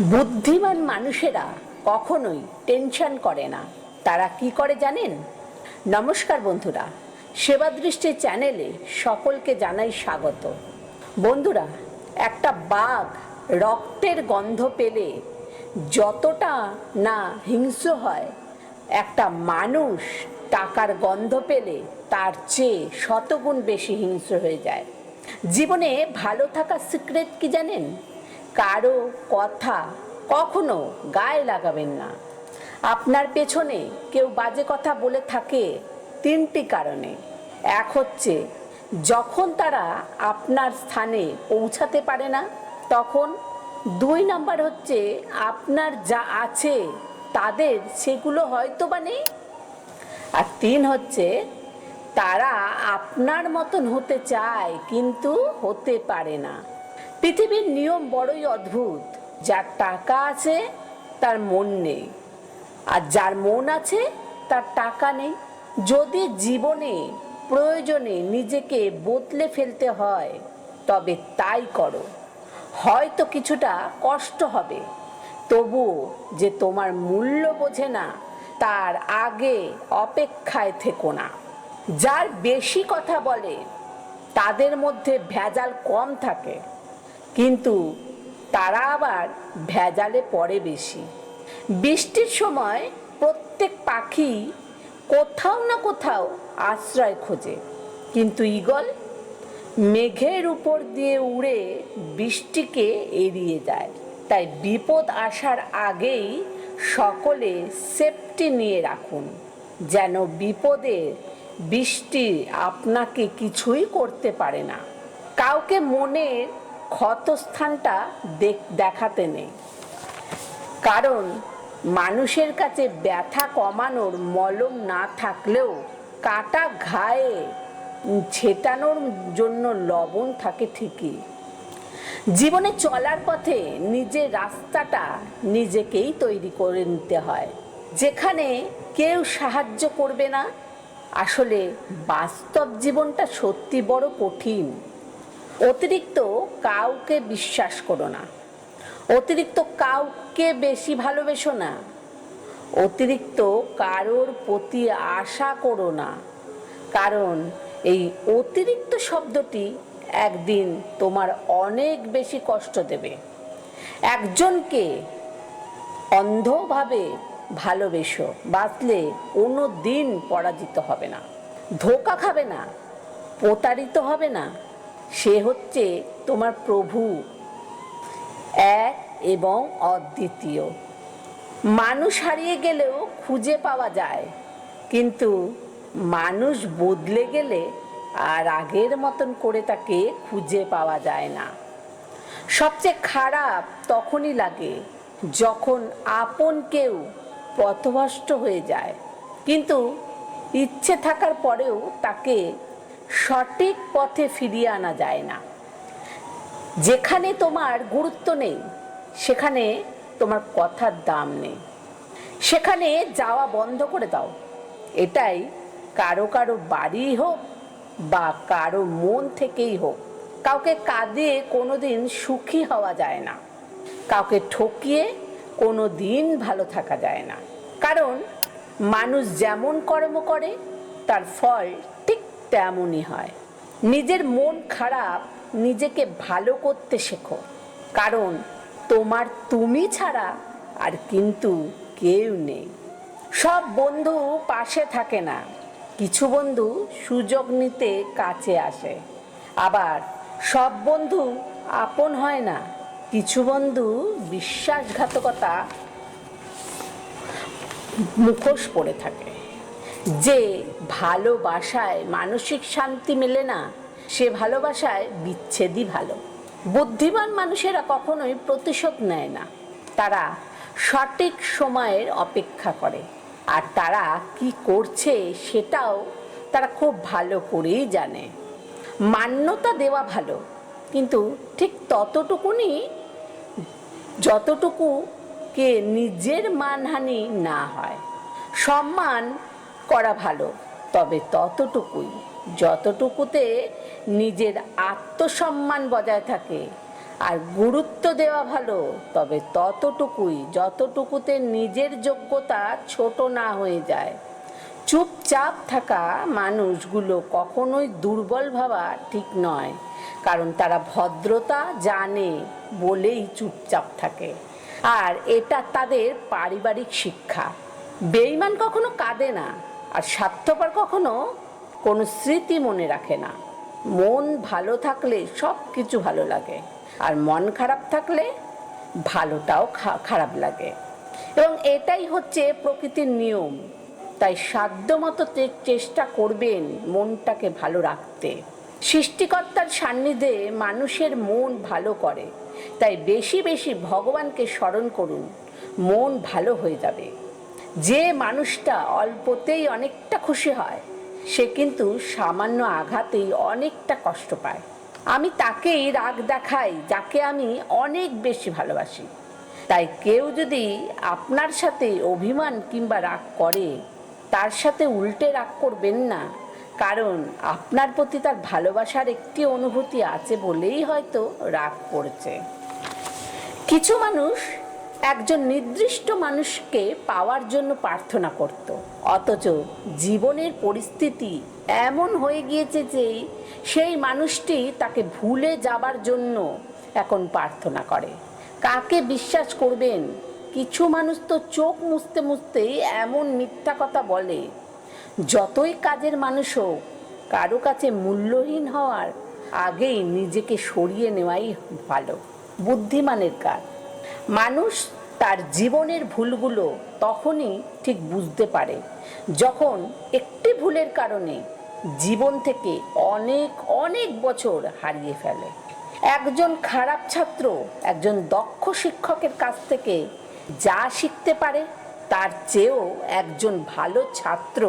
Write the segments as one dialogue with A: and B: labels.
A: বুদ্ধিমান মানুষেরা কখনোই টেনশন করে না। তারা কি করে জানেন? নমস্কার বন্ধুরা, সেবা দৃষ্টি চ্যানেলে সকলকে জানাই স্বাগত। বন্ধুরা, একটা বাঘ রক্তের গন্ধ পেলে যতটা না হিংস্র হয়, একটা মানুষ টাকার গন্ধ পেলে তার চেয়ে শতগুণ বেশি হিংস্র হয়ে যায়। জীবনে ভালো থাকার সিক্রেট কি জানেন? কারও কথা কখনো গায়ে লাগাবেন না। আপনার পেছনে কেউ বাজে কথা বলে থাকে তিনটি কারণে। এক হচ্ছে, যখন তারা আপনার স্থানে পৌঁছাতে পারে না, তখন। দুই নাম্বার হচ্ছে, আপনার যা আছে তাদের সেগুলো হয়তো বা নেই। আর তিন হচ্ছে, তারা আপনার মতন হতে চায়, কিন্তু হতে পারে না। পৃথিবীর নিয়ম বড়ই অদ্ভুত। যার টাকা আছে, তার মন নেই। আর যার মন আছে, তার টাকা নেই। যদি জীবনে, প্রয়োজনে নিজেকে বদলে ফেলতে হয়, তবে তাই করো। হয়তো কিছুটা কষ্ট হবে। তবুও যে তোমার মূল্য বোঝে না, তার আগে অপেক্ষায় থেকো না। যার বেশি কথা বলে, তাদের মধ্যে ভেজাল কম থাকে। কিন্তু তারা আবার ভেজালে পড়ে বেশি। বৃষ্টির সময় প্রত্যেক পাখি কোথাও না কোথাও আশ্রয় খোঁজে। কিন্তু ঈগল মেঘের উপর দিয়ে উড়ে বৃষ্টিকে এড়িয়ে যায়। তাই বিপদ আসার আগেই সকলে সেফটি নিয়ে রাখুন, যেন বিপদে বৃষ্টি আপনাকে কিছুই করতে পারে না। কাউকে মনের ক্ষতস্থানটা দেখ- দেখাতে নেই। কারণ মানুষের কাছে ব্যথা কমানোর মলম না থাকলেও কাটা ঘায়ে ছেটানোর জন্য লবণ থাকে ঠিকই। জীবনে চলার পথে নিজের রাস্তাটা নিজেকেই তৈরি করে নিতে হয়। যেখানে কেউ সাহায্য করবে না। আসলে বাস্তব জীবনটা সত্যি বড় কঠিন। অতিরিক্ত কাউকে বিশ্বাস করো না। অতিরিক্ত কাউকে বেশি ভালোবেসো না। অতিরিক্ত কারোর প্রতি আশা করো না। কারণ এই অতিরিক্ত শব্দটি একদিন তোমার অনেক বেশি কষ্ট দেবে। একজনকে অন্ধভাবে ভালোবেসো, বাঁচলে কোনো দিন পরাজিত হবে না। ধোকা খাবে না, প্রতারিত হবে না। সে হচ্ছে তোমার প্রভু। এক এবং অদ্বিতীয়। মানুষ হারিয়ে গেলেও খুঁজে পাওয়া যায়। কিন্তু মানুষ বদলে গেলে আর আগের মতন করে তাকে খুঁজে পাওয়া যায় না। সবচেয়ে খারাপ তখনই লাগে যখন আপন কেউ পথভ্রষ্ট হয়ে যায়। কিন্তু ইচ্ছে থাকার পরেও তাকে সঠিক পথে ফিরিয়ে আনা যায় না। যেখানে তোমার গুরুত্ব নেই, সেখানে তোমার কথার দাম নেই। সেখানে যাওয়া বন্ধ করে দাও। এটাই কারও কারও বাড়ি হোক বা কারও মন থেকেই হোক। কাউকে কাঁদিয়ে কোনোদিন সুখী হওয়া যায় না। কাউকে ঠকিয়ে কোনো দিন ভালো থাকা যায় না। কারণ মানুষ যেমন কর্ম করে, তার ফল ঠিক তেমনই হয়। নিজের মন খারাপ, নিজেকে ভালো করতে শেখো। কারণ তোমার তুমি ছাড়া আর কিন্তু কেউ নেই। সব বন্ধু পাশে থাকে না। কিছু বন্ধু সুযোগ নিতে কাছে আসে। আবার সব বন্ধু আপন হয় না। কিছু বন্ধু বিশ্বাসঘাতকতা মুখোশ পড়ে থাকে। যে ভালোবাসায় মানসিক শান্তি মেলে না, সে ভালোবাসায় বিচ্ছেদই ভালো। বুদ্ধিমান মানুষেরা কখনোই প্রতিশোধ নেয় না। তারা সঠিক সময়ের অপেক্ষা করে। আর তারা কি করছে সেটাও তারা খুব ভালো করেই জানে। মান্যতা দেওয়া ভালো, কিন্তু ঠিক ততটুকুনি, যতটুকু কে নিজের মানহানি না হয়। সম্মান করা ভালো। তবে ততটুকুই, যতটুকুতে নিজের আত্মসম্মান বজায় থাকে আর গুরুত্ব দেওয়া ভালো, তবে ততটুকুই, যতটুকুতে নিজের যোগ্যতা ছোট না হয়ে যায়। চুপচাপ থাকা মানুষগুলো কখনোই দুর্বল ভাবা ঠিক নয়, কারণ তারা ভদ্রতা জানে বলেই চুপচাপ থাকে। আর এটা তাদের পারিবারিক শিক্ষা। বেইমান কখনো কাঁদে না। আর স্বার্থপর কখনো কোনো স্মৃতি মনে রাখে না। মন ভালো থাকলে সব কিছু ভালো লাগে আর মন খারাপ থাকলে ভালোটাও খারাপ লাগে। এবং এটাই হচ্ছে প্রকৃতির নিয়ম। তাই সাধ্যমতো চেষ্টা করবেন মনটাকে ভালো রাখতে। সৃষ্টিকর্তার সান্নিধ্যে মানুষের মন ভালো করে। তাই বেশি বেশি ভগবানকে স্মরণ করুন, মন ভালো হয়ে যাবে। যে মানুষটা অল্পতেই অনেকটা খুশি হয়, সে কিন্তু সামান্য আঘাতেই অনেকটা কষ্ট পায়। আমি তাকেই রাগ দেখাই, যাকে আমি অনেক বেশি ভালোবাসি। তাই কেউ যদি আপনার সাথে অভিমান কিংবা রাগ করে, তার সাথে উল্টে রাগ করবেন না। কারণ আপনার প্রতি তার ভালোবাসার একটি অনুভূতি আছে বলেই হয়তো রাগ করছে। কিছু মানুষ একজন নির্দিষ্ট মানুষকে পাওয়ার জন্য প্রার্থনা করত। অথচ জীবনের পরিস্থিতি এমন হয়ে গিয়েছে যে সেই মানুষটি তাকে ভুলে যাবার জন্য এখন প্রার্থনা করে। কাকে বিশ্বাস করবেন? কিছু মানুষ তো চোখ মুছতে মুছতেই এমন মিথ্যা কথা বলে। যতই কাজের মানুষ হোক, কারও কাছে মূল্যহীন হওয়ার আগেই নিজেকে সরিয়ে নেওয়াই ভালো। বুদ্ধিমানের কাজ। মানুষ তার জীবনের ভুলগুলো তখনই ঠিক বুঝতে পারে, যখন একটি ভুলের কারণে জীবন থেকে অনেক অনেক বছর হারিয়ে ফেলে। একজন খারাপ ছাত্র, একজন দক্ষ শিক্ষকের কাছ থেকে যা শিখতে পারে, তার চেয়েও একজন ভালো ছাত্র,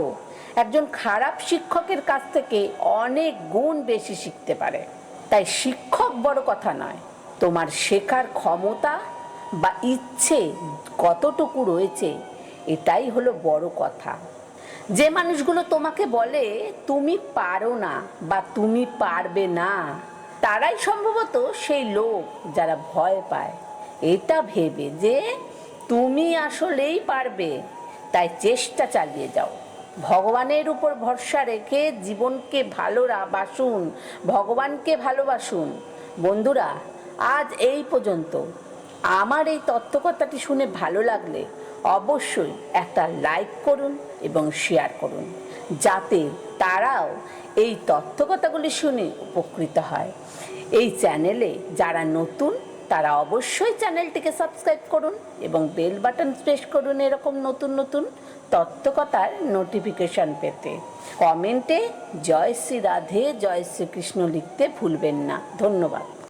A: একজন খারাপ শিক্ষকের কাছ থেকে অনেক গুণ বেশি শিখতে পারে। তাই শিক্ষক বড় কথা নয়, তোমার শেখার ক্ষমতা বা ইচ্ছে কতটুকু রয়েছে, এটাই হলো বড় কথা। যে মানুষগুলো তোমাকে বলে, তুমি পারো না বা তুমি পারবে না, তারাই সম্ভবত সেই লোক যারা ভয় পায়। এটা ভেবে যে তুমি আসলেই পারবে, তাই চেষ্টা চালিয়ে যাও। ভগবানের উপর ভরসা রেখে জীবনকে ভালোরা বাসুন, ভগবানকে ভালোবাসুন। বন্ধুরা, আজ এই পর্যন্ত। আমার এই তত্ত্বকথাটি শুনে ভালো লাগলে অবশ্যই একটা লাইক করুন এবং শেয়ার করুন, যাতে তারাও এই তথ্যকথাগুলি শুনে উপকৃত হয়। এই চ্যানেলে যারা নতুন, তারা অবশ্যই চ্যানেলটিকে সাবস্ক্রাইব করুন এবং বেল বাটন প্রেস করুন এরকম নতুন নতুন তত্ত্বকথার নোটিফিকেশন পেতে। কমেন্টে জয় শ্রী রাধে, জয় শ্রীকৃষ্ণ লিখতে ভুলবেন না। ধন্যবাদ।